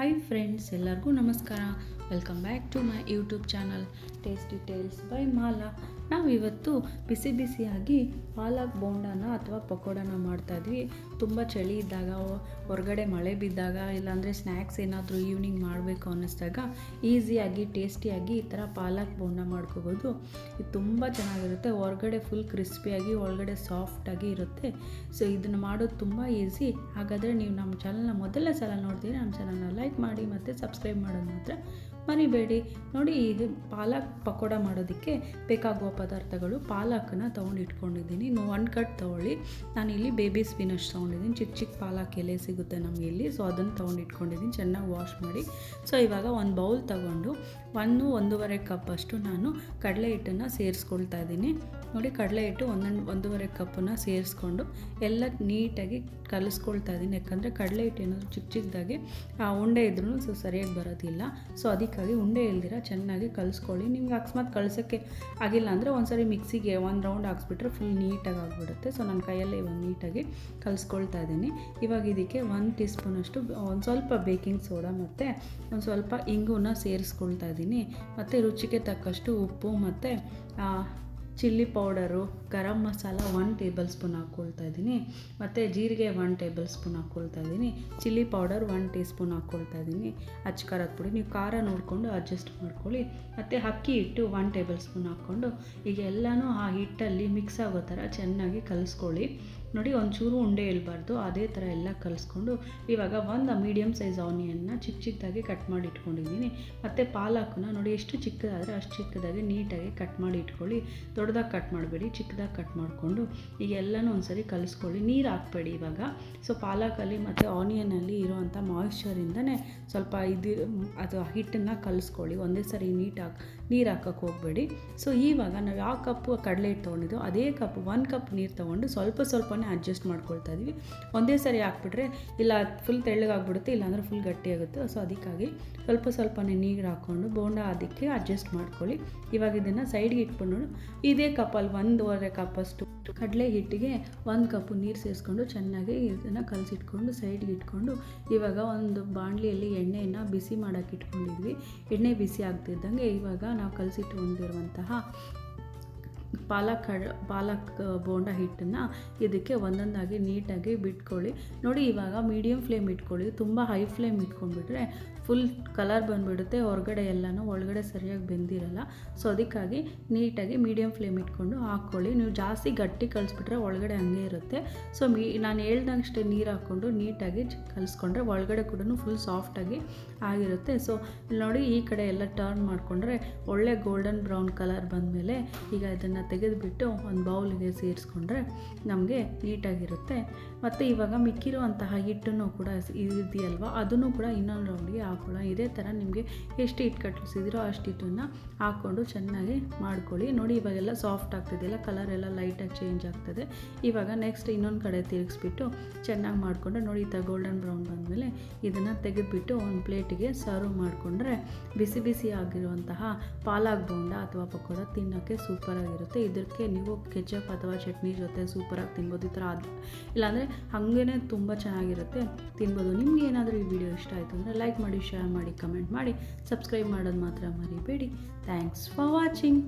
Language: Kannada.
ಹಾಯ್ ಫ್ರೆಂಡ್ಸ್ ಎಲ್ಲರಿಗೂ ನಮಸ್ಕಾರ. Welcome back to my YouTube channel tasty tales by Mala ನಾವು ಇವತ್ತು ಬಿಸಿ ಬಿಸಿಯಾಗಿ ಪಾಲಕ್ ಬೋಂಡನ ಅಥವಾ ಪಕೋಡನ ಮಾಡ್ತಾಯಿದ್ವಿ ತುಂಬ ಚಳಿ ಇದ್ದಾಗ, ಹೊರಗಡೆ ಮಳೆ ಬಿದ್ದಾಗ, ಇಲ್ಲಾಂದರೆ ಸ್ನ್ಯಾಕ್ಸ್ ಏನಾದರೂ ಈವ್ನಿಂಗ್ ಮಾಡಬೇಕು ಅನ್ನಿಸ್ದಾಗ ಈಸಿಯಾಗಿ ಟೇಸ್ಟಿಯಾಗಿ ಈ ಥರ ಪಾಲಕ್ ಬೋಂಡ ಮಾಡ್ಕೋಬೋದು. ಇದು ತುಂಬ ಚೆನ್ನಾಗಿರುತ್ತೆ. ಹೊರಗಡೆ ಫುಲ್ ಕ್ರಿಸ್ಪಿಯಾಗಿ ಒಳಗಡೆ ಸಾಫ್ಟಾಗಿ ಇರುತ್ತೆ. ಸೊ ಇದನ್ನು ಮಾಡೋದು ತುಂಬ ಈಸಿ ಹಾಗಾದರೆ ನೀವು ನಮ್ಮ ಚಾನಲ್ನ ಮೊದಲನೇ ಸಲ ನೋಡ್ತೀರಿ ನಮ್ಮ ಚಾನಲ್ನ ಲೈಕ್ ಮಾಡಿ ಮತ್ತು ಸಬ್ಸ್ಕ್ರೈಬ್ ಮಾಡೋದು ಮಾತ್ರ ಮರಿಬೇಡಿ. ನೋಡಿ, ಇದು ಪಾಲಕ್ ಪಕೋಡ ಮಾಡೋದಕ್ಕೆ ಬೇಕಾಗುವ ಪದಾರ್ಥಗಳು ಪಾಲಕನ್ನ ತೊಗೊಂಡು ಇಟ್ಕೊಂಡಿದ್ದೀನಿ. ಒನ್ ಕಟ್ ತೊಗೊಳ್ಳಿ. ನಾನು ಇಲ್ಲಿ ಬೇಬಿ ಸ್ಪಿನಚ್ ತೊಗೊಂಡಿದ್ದೀನಿ. ಚಿಕ್ಕ ಚಿಕ್ಕ ಪಾಲಕ್ ಎಲೆ ಸಿಗುತ್ತೆ ನಮಗೆ ಇಲ್ಲಿ. ಸೊ ಅದನ್ನು ತೊಗೊಂಡು ಇಟ್ಕೊಂಡಿದ್ದೀನಿ. ಚೆನ್ನಾಗಿ ವಾಶ್ ಮಾಡಿ. ಸೊ ಇವಾಗ ಒಂದು ಬೌಲ್ ತಗೊಂಡು ಒಂದು, ಒಂದೂವರೆ ಕಪ್ಪಷ್ಟು ನಾನು ಕಡಲೆ ಹಿಟ್ಟನ್ನು ಸೇರಿಸ್ಕೊಳ್ತಾ ಇದ್ದೀನಿ. ನೋಡಿ, ಕಡಲೆ ಹಿಟ್ಟು ಒಂದೊಂದು ಒಂದೂವರೆ ಕಪ್ಪನ್ನು ಸೇರಿಸ್ಕೊಂಡು ಎಲ್ಲ ನೀಟಾಗಿ ಕಲಿಸ್ಕೊಳ್ತಾ ಇದ್ದೀನಿ. ಯಾಕಂದರೆ ಕಡಲೆ ಹಿಟ್ಟು ಏನಾದರೂ ಚಿಕ್ಕ ಚಿಕ್ಕದಾಗಿ ಆ ಉಂಡೆ ಇದ್ರೂ ಸೊ ಸರಿಯಾಗಿ ಬರೋದಿಲ್ಲ. ಸೊ ಅದಕ್ಕಾಗಿ ಉಂಡೆ ಇಲ್ದಿರ ಚೆನ್ನಾಗಿ ಕಲಿಸ್ಕೊಳ್ಳಿ. ನಿಮ್ಗೆ ಅಕಸ್ಮಾತ್ ಕಳ್ಸೋಕ್ಕೆ ಆಗಿಲ್ಲ ಅಂದರೆ ಒಂದ್ಸರಿ ಮಿಕ್ಸಿಗೆ ಒಂದು ರೌಂಡ್ ಹಾಕ್ಸ್ಬಿಟ್ರೆ ಫುಲ್ ನೀಟಾಗಿ ಆಗಿಬಿಡುತ್ತೆ. ಸೊ ನನ್ನ ಕೈಯಲ್ಲೇ ಇವಾಗ ನೀಟಾಗಿ ಕಲಿಸ್ಕೊಳ್ತಾ ಇದ್ದೀನಿ. ಇವಾಗ ಇದಕ್ಕೆ ಒಂದು ಟೀ ಸ್ಪೂನಷ್ಟು ಒಂದು ಸ್ವಲ್ಪ ಬೇಕಿಂಗ್ ಸೋಡಾ ಮತ್ತು ಒಂದು ಸ್ವಲ್ಪ ಇಂಗುನ ಸೇರಿಸ್ಕೊಳ್ತಾ ಇದ್ದೀನಿ. ಮತ್ತು ರುಚಿಗೆ ತಕ್ಕಷ್ಟು ಉಪ್ಪು ಮತ್ತು chilli powder, garam masala one tablespoon ಹಾಕ್ಕೊಳ್ತಾ ಇದ್ದೀನಿ. ಮತ್ತು ಜೀರಿಗೆ ಒನ್ ಟೇಬಲ್ ಸ್ಪೂನ್ ಹಾಕ್ಕೊಳ್ತಾ ಇದ್ದೀನಿ. Chilli powder one teaspoon ಹಾಕ್ಕೊಳ್ತಾ ಇದ್ದೀನಿ. ಅಚ್ಚ ಖಾರದ ಪುಡಿ ನೀವು ಖಾರ ನೋಡಿಕೊಂಡು ಅಡ್ಜಸ್ಟ್ ಮಾಡ್ಕೊಳ್ಳಿ. ಮತ್ತು ಅಕ್ಕಿ ಹಿಟ್ಟು ಒನ್ ಟೇಬಲ್ ಸ್ಪೂನ್ ಹಾಕ್ಕೊಂಡು, ಈಗ ಎಲ್ಲನೂ ಆ ಹಿಟ್ಟಲ್ಲಿ ಮಿಕ್ಸ್ ಆಗೋ ಥರ ಚೆನ್ನಾಗಿ ಕಲಿಸ್ಕೊಳ್ಳಿ. ನೋಡಿ, ಒಂಚೂರು ಉಂಡೆ ಇಲ್ಬಾರ್ದು ಅದೇ ಥರ ಎಲ್ಲ ಕಲಿಸ್ಕೊಂಡು ಇವಾಗ ಒಂದು ಮೀಡಿಯಮ್ ಸೈಜ್ ಆನಿಯನ್ನ ಚಿಕ್ಕ ಚಿಕ್ಕದಾಗಿ ಕಟ್ ಮಾಡಿ ಇಟ್ಕೊಂಡಿದ್ದೀನಿ. ಮತ್ತು ಪಾಲಕನ್ನ ನೋಡಿ, ಎಷ್ಟು ಚಿಕ್ಕದಾದರೆ ಅಷ್ಟು ಚಿಕ್ಕದಾಗಿ ನೀಟಾಗಿ ಕಟ್ ಮಾಡಿ ಇಟ್ಕೊಳ್ಳಿ. ದೊಡ್ಡದಾಗಿ ಕಟ್ ಮಾಡಬೇಡಿ, ಚಿಕ್ಕದಾಗಿ ಕಟ್ ಮಾಡಿಕೊಂಡು ಈಗ ಎಲ್ಲನೂ ಒಂದ್ಸರಿ ಕಲಿಸ್ಕೊಳ್ಳಿ. ನೀರು ಹಾಕ್ಬೇಡಿ ಇವಾಗ. ಸೊ ಪಾಲಕಲ್ಲಿ ಮತ್ತು ಆನಿಯನಲ್ಲಿ ಇರುವಂಥ ಮಾಯಿಶ್ಚರಿಂದನೇ ಸ್ವಲ್ಪ ಇದು, ಅದು ಹಿಟ್ಟನ್ನು ಕಲಿಸ್ಕೊಳ್ಳಿ. ಒಂದೇ ಸರಿ ನೀಟಾಗಿ ನೀರು ಹಾಕೋಕ್ಕೆ ಹೋಗಬೇಡಿ. ಸೊ ಇವಾಗ ನಾವು ಯಾವ ಕಪ್ ಕಡಲೆ ಹಿಟ್ಟು ತೊಗೊಂಡಿದ್ದೋ ಅದೇ ಕಪ್ ಒನ್ ಕಪ್ ನೀರು ತೊಗೊಂಡು ಸ್ವಲ್ಪ ಸ್ವಲ್ಪ ಅಡ್ಜಸ್ಟ್ ಮಾಡ್ಕೊಳ್ತಾ ಇದ್ವಿ. ಒಂದೇ ಸರಿ ಹಾಕ್ಬಿಟ್ರೆ ಇಲ್ಲ ಫುಲ್ ತೆಳ್ಳಗಾಗ್ಬಿಡುತ್ತೆ, ಇಲ್ಲಾಂದ್ರೆ ಫುಲ್ ಗಟ್ಟಿಯಾಗುತ್ತೆ. ಸೊ ಅದಕ್ಕಾಗಿ ಸ್ವಲ್ಪ ಸ್ವಲ್ಪನೇ ನೀರು ಹಾಕ್ಕೊಂಡು ಬೋಂಡ ಅದಕ್ಕೆ ಅಡ್ಜಸ್ಟ್ ಮಾಡ್ಕೊಳ್ಳಿ. ಇವಾಗ ಇದನ್ನು ಸೈಡ್ಗೆ ಇಟ್ಕೊಂಡು ಇದೇ ಕಪ್ಪಲ್ಲಿ ಒಂದೂವರೆ ಕಪ್ಪಷ್ಟು ಕಡಲೆ ಹಿಟ್ಟಿಗೆ ಒಂದು ಕಪ್ಪು ನೀರು ಸೇರಿಸ್ಕೊಂಡು ಚೆನ್ನಾಗಿ ಇದನ್ನು ಕಲಸಿಟ್ಕೊಂಡು ಸೈಡ್ಗೆ ಇಟ್ಕೊಂಡು ಇವಾಗ ಒಂದು ಬಾಣಲಿಯಲ್ಲಿ ಎಣ್ಣೆಯನ್ನು ಬಿಸಿ ಮಾಡೋಕ್ಕೆ ಇಟ್ಕೊಂಡಿದ್ವಿ. ಎಣ್ಣೆ ಬಿಸಿ ಆಗ್ತಿದ್ದಂಗೆ ಇವಾಗ ನಾವು ಕಲಸಿಟ್ಕೊಂಡಿರುವಂತಹ ಪಾಲಕ್ ಪಾಲಕ್ ಬೋಂಡ ಹಿಟ್ಟನ್ನು ಇದಕ್ಕೆ ಒಂದೊಂದಾಗಿ ನೀಟಾಗಿ ಬಿಟ್ಕೊಳ್ಳಿ. ನೋಡಿ ಇವಾಗ ಮೀಡಿಯಮ್ ಫ್ಲೇಮ್ ಇಟ್ಕೊಳ್ಳಿ. ತುಂಬ ಹೈ ಫ್ಲೇಮ್ ಇಟ್ಕೊಂಡ್ಬಿಟ್ರೆ ಫುಲ್ ಕಲರ್ ಬಂದುಬಿಡುತ್ತೆ. ಹೊರಗಡೆ ಎಲ್ಲನೂ ಒಳಗಡೆ ಸರಿಯಾಗಿ ಬೆಂದಿರಲ್ಲ. ಸೊ ಅದಕ್ಕಾಗಿ ನೀಟಾಗಿ ಮೀಡಿಯಮ್ ಫ್ಲೇಮ್ ಇಟ್ಕೊಂಡು ಹಾಕ್ಕೊಳ್ಳಿ. ನೀವು ಜಾಸ್ತಿ ಗಟ್ಟಿ ಕಲಿಸ್ಬಿಟ್ರೆ ಒಳಗಡೆ ಹಂಗೆ ಇರುತ್ತೆ. ಸೊ ಮೀ, ನಾನು ಹೇಳ್ದಂಗಷ್ಟೇ ನೀರು ಹಾಕ್ಕೊಂಡು ನೀಟಾಗಿ ಕಲಿಸ್ಕೊಂಡ್ರೆ ಒಳಗಡೆ ಕೂಡ ಫುಲ್ ಸಾಫ್ಟಾಗಿ ಆಗಿರುತ್ತೆ. ಸೊ ನೋಡಿ ಈ ಕಡೆ ಎಲ್ಲ ಟರ್ನ್ ಮಾಡಿಕೊಂಡ್ರೆ ಒಳ್ಳೆ ಗೋಲ್ಡನ್ ಬ್ರೌನ್ ಕಲರ್ ಬಂದಮೇಲೆ ಈಗ ಇದನ್ನು ತೆಗೆದುಬಿಟ್ಟು ಒಂದು ಬೌಲಿಗೆ ಸೇರಿಸ್ಕೊಂಡ್ರೆ ನಮಗೆ ನೀಟಾಗಿರುತ್ತೆ. ಮತ್ತು ಇವಾಗ ಮಿಕ್ಕಿರುವಂತಹ ಹಿಟ್ಟನ್ನು ಕೂಡ ಇದೆಯಲ್ವ, ಅದನ್ನು ಕೂಡ ಇನ್ನೊಂದು ರೌಂಡಿಗೆ ಹಾಕೊಳ್ಳೋ ಇದೇ ಥರ ನಿಮಗೆ ಎಷ್ಟು ಹಿಟ್ಟು ಕಟ್ಟಿಸಿದಿರೋ ಅಷ್ಟು ಹಿಟ್ಟನ್ನು ಹಾಕ್ಕೊಂಡು ಚೆನ್ನಾಗಿ ಮಾಡ್ಕೊಳ್ಳಿ. ನೋಡಿ, ಇವಾಗೆಲ್ಲ ಸಾಫ್ಟ್ ಆಗ್ತಿದೆಯಲ್ಲ ಕಲರ್ ಎಲ್ಲ ಲೈಟಾಗಿ ಚೇಂಜ್ ಆಗ್ತದೆ. ಇವಾಗ ನೆಕ್ಸ್ಟ್ ಇನ್ನೊಂದು ಕಡೆ ತಿರುಗಿಸ್ಬಿಟ್ಟು ಚೆನ್ನಾಗಿ ಮಾಡಿಕೊಂಡ್ರೆ ನೋಡಿ, ಈ ಥರ ಗೋಲ್ಡನ್ ಬ್ರೌನ್ ಬಂದಮೇಲೆ ಇದನ್ನು ತೆಗೆದುಬಿಟ್ಟು ಒಂದು ಪ್ಲೇಟಿಗೆ ಸರ್ವ್ ಮಾಡಿಕೊಂಡ್ರೆ ಬಿಸಿ ಬಿಸಿ ಆಗಿರುವಂತಹ ಪಾಲಾಗ್ ಬೋಂಡ ಅಥವಾ ಪಕೋಡ ತಿನ್ನೋಕ್ಕೆ ಸೂಪರಾಗಿರುತ್ತೆ ಇದಕ್ಕೆ ನೀವು ಕೆಚಪ್ ಅಥವಾ ಚಟ್ನಿ ಜೊತೆ ಸೂಪರಾಗಿ ತಿನ್ಬೋದು, ಈ ಥರ ಅದು ಇಲ್ಲಾಂದರೆ ಹಾಗೇ ತುಂಬ ಚೆನ್ನಾಗಿರುತ್ತೆ ತಿನ್ಬೋದು. ನಿಮಗೆ ಏನಾದರೂ ಈ ವಿಡಿಯೋ ಇಷ್ಟ ಆಯಿತು ಅಂದರೆ ಲೈಕ್ ಮಾಡಿ ಶೇರ್ ಮಾಡಿ ಕಮೆಂಟ್ ಮಾಡಿ ಸಬ್ಸ್ಕ್ರೈಬ್ ಮಾಡೋದು ಮಾತ್ರ ಮರಿಬೇಡಿ. Thanks for watching